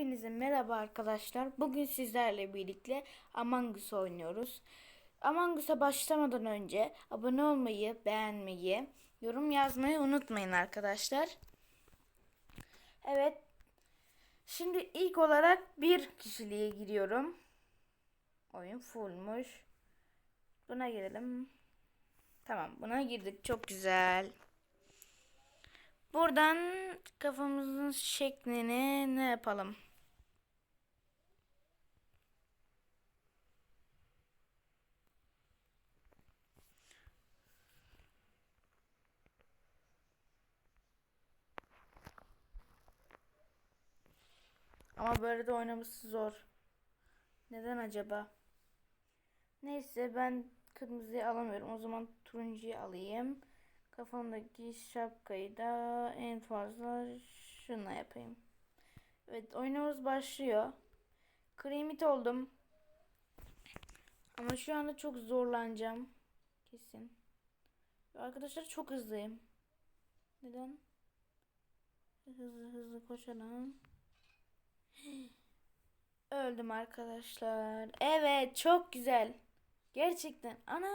Hepinize merhaba arkadaşlar. Bugün sizlerle birlikte Among Us oynuyoruz. Among Us'a başlamadan önce abone olmayı, beğenmeyi, yorum yazmayı unutmayın arkadaşlar. Evet. Şimdi ilk olarak bir kişiliğe giriyorum. Oyun fullmuş. Buna girelim. Tamam buna girdik. Çok güzel. Buradan kafamızın şeklini ne yapalım? Ama böyle de oynaması zor. Neden acaba? Neyse ben kırmızıyı alamıyorum. O zaman turuncuyu alayım. Kafamdaki şapkayı da en fazla şuna yapayım. Evet oyunumuz başlıyor. Kremit oldum. Ama şu anda çok zorlanacağım. Kesin. Arkadaşlar çok hızlıyım. Neden? Hızlı hızlı koşalım. Öldüm arkadaşlar. Evet çok güzel. Gerçekten. Ana.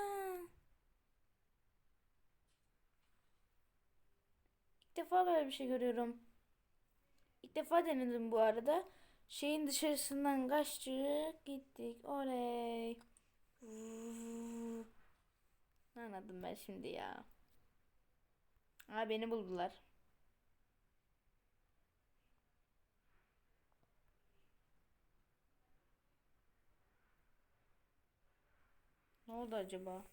İlk defa böyle bir şey görüyorum. İlk defa denedim bu arada. Şeyin dışarısından kaçtık gittik. Oley. Anladım ben şimdi ya. Aa beni buldular. Ne oldu acaba?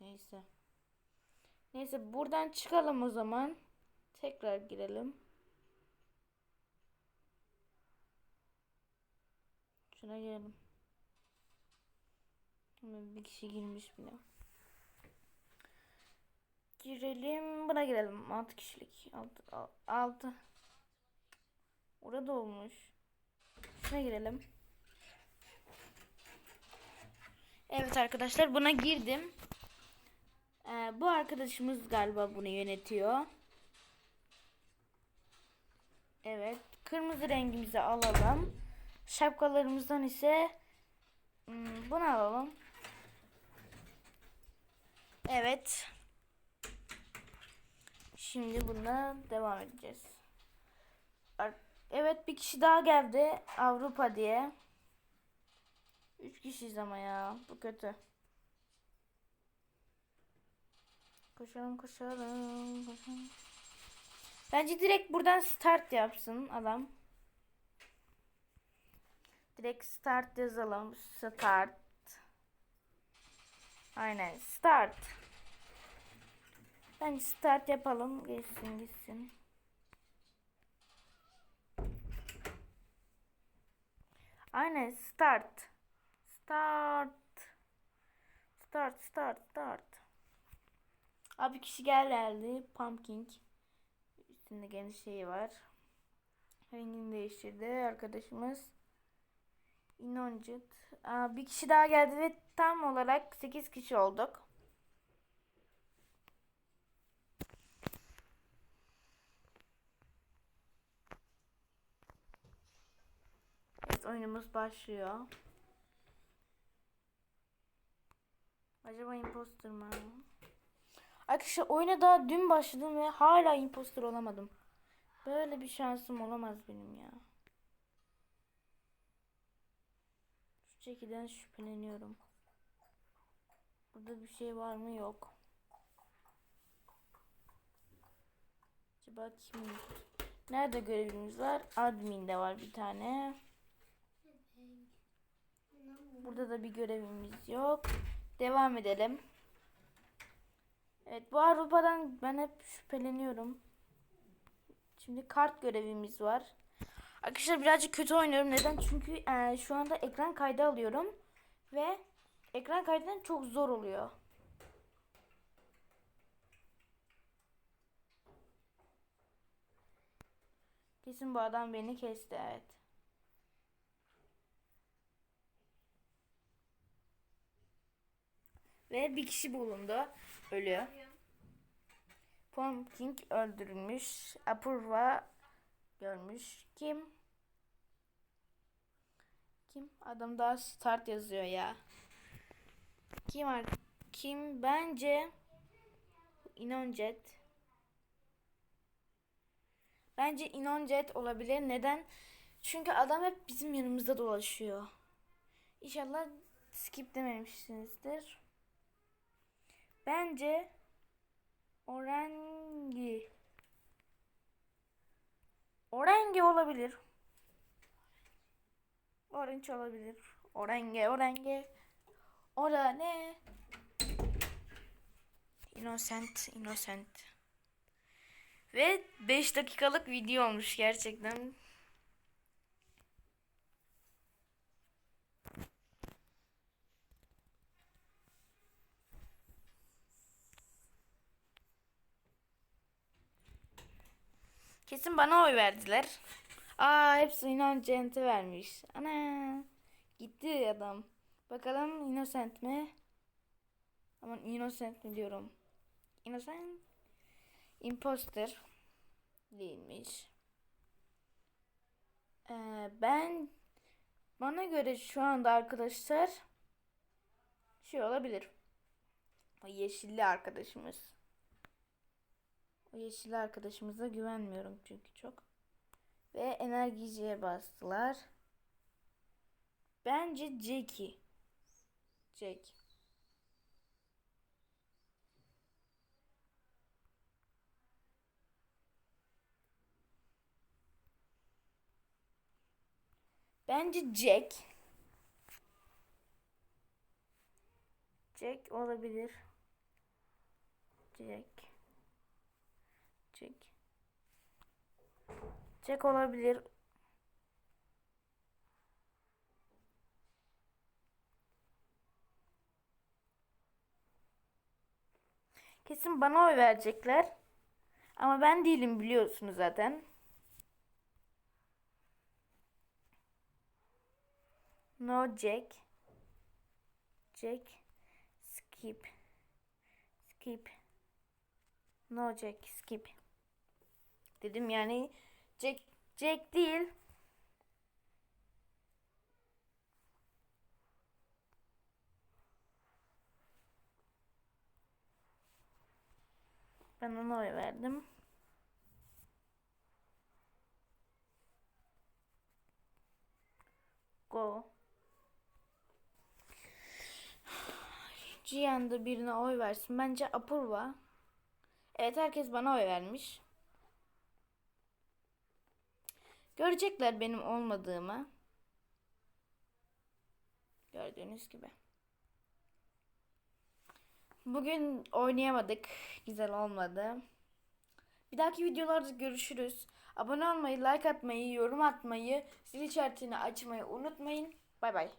Neyse. Neyse buradan çıkalım o zaman. Tekrar girelim. Şuna girelim. Hemen bir kişi girmiş bile. Girelim. Buna girelim. 6 kişilik. 6 6. Orada olmuş. Şuna girelim. Evet arkadaşlar buna girdim. Ee, bu arkadaşımız galiba bunu yönetiyor. Evet. Kırmızı rengimizi alalım. Şapkalarımızdan ise hmm, bunu alalım. Evet. Şimdi buna devam edeceğiz. Evet bir kişi daha geldi. Avrupa diye. Üç kişiyiz ama ya. Bu kötü. Koşalım koşalım koşalım. Bence direkt buradan start yapsın adam. Direkt start yazalım. Start. Aynen start. Bence start yapalım. Geçsin gitsin. Aynen start. Start. Start start start. Abi kişi gel geldi. Pumpkin. Üstünde geniş şeyi var. Rengini değiştirdi arkadaşımız. İnoncut. Aa, bir kişi daha geldi ve tam olarak 8 kişi olduk. Evet oyunumuz başlıyor. Acaba imposter mı? Arkadaşlar oyuna daha dün başladım ve hala imposter olamadım. Böyle bir şansım olamaz benim ya. Şu şekilde şüpheleniyorum. Burada bir şey var mı? Yok. Acaba kim? Nerede görevimiz var? Admin'de var bir tane. Burada da bir görevimiz yok. Devam edelim. Evet bu Avrupa'dan ben hep şüpheleniyorum. Şimdi kart görevimiz var. Arkadaşlar birazcık kötü oynuyorum. Neden? Çünkü e, şu anda ekran kaydı alıyorum. Ve ekran kaydından çok zor oluyor. Kesin bu adam beni kesti evet. Ve bir kişi bulundu. Ölü. Pumpkin öldürülmüş. Apurva görmüş. Kim? Kim? Adam daha start yazıyor ya. Kim var? Kim? Bence Inonjet. Bence Inonjet olabilir. Neden? Çünkü adam hep bizim yanımızda dolaşıyor. İnşallah skip dememişsinizdir. Bence Orangi. Orange olabilir. Orange olabilir. Orange, orange. Ora ne? Innocent, innocent. Ve 5 dakikalık video olmuş gerçekten. Kesin bana oy verdiler. Aa hepsi Innocent'e vermiş. Ana. Gitti adam. Bakalım Innocent mi? Aman Innocent mi diyorum. Innocent. Imposter. Değilmiş. Ee, ben bana göre şu anda arkadaşlar şey olabilir. O yeşilli arkadaşımız. O yeşilli arkadaşımıza güvenmiyorum çünkü çok. Ve enerjiciye bastılar. Bence Jackie. Jack. Bence Jack. Jack olabilir. Jack. Jack. Jack olabilir. Kesin bana oy verecekler. Ama ben değilim biliyorsunuz zaten. No Jack. Jack. Skip. Skip. No Jack. Skip. Dedim yani Jack, Jack değil. Ben ona oy verdim. Go. Cihan da birine oy versin. Bence Apurva. Evet herkes bana oy vermiş. Görecekler benim olmadığımı. Gördüğünüz gibi. Bugün oynayamadık. Güzel olmadı. Bir dahaki videolarda görüşürüz. Abone olmayı, like atmayı, yorum atmayı, zil işaretini açmayı unutmayın. Bay bay.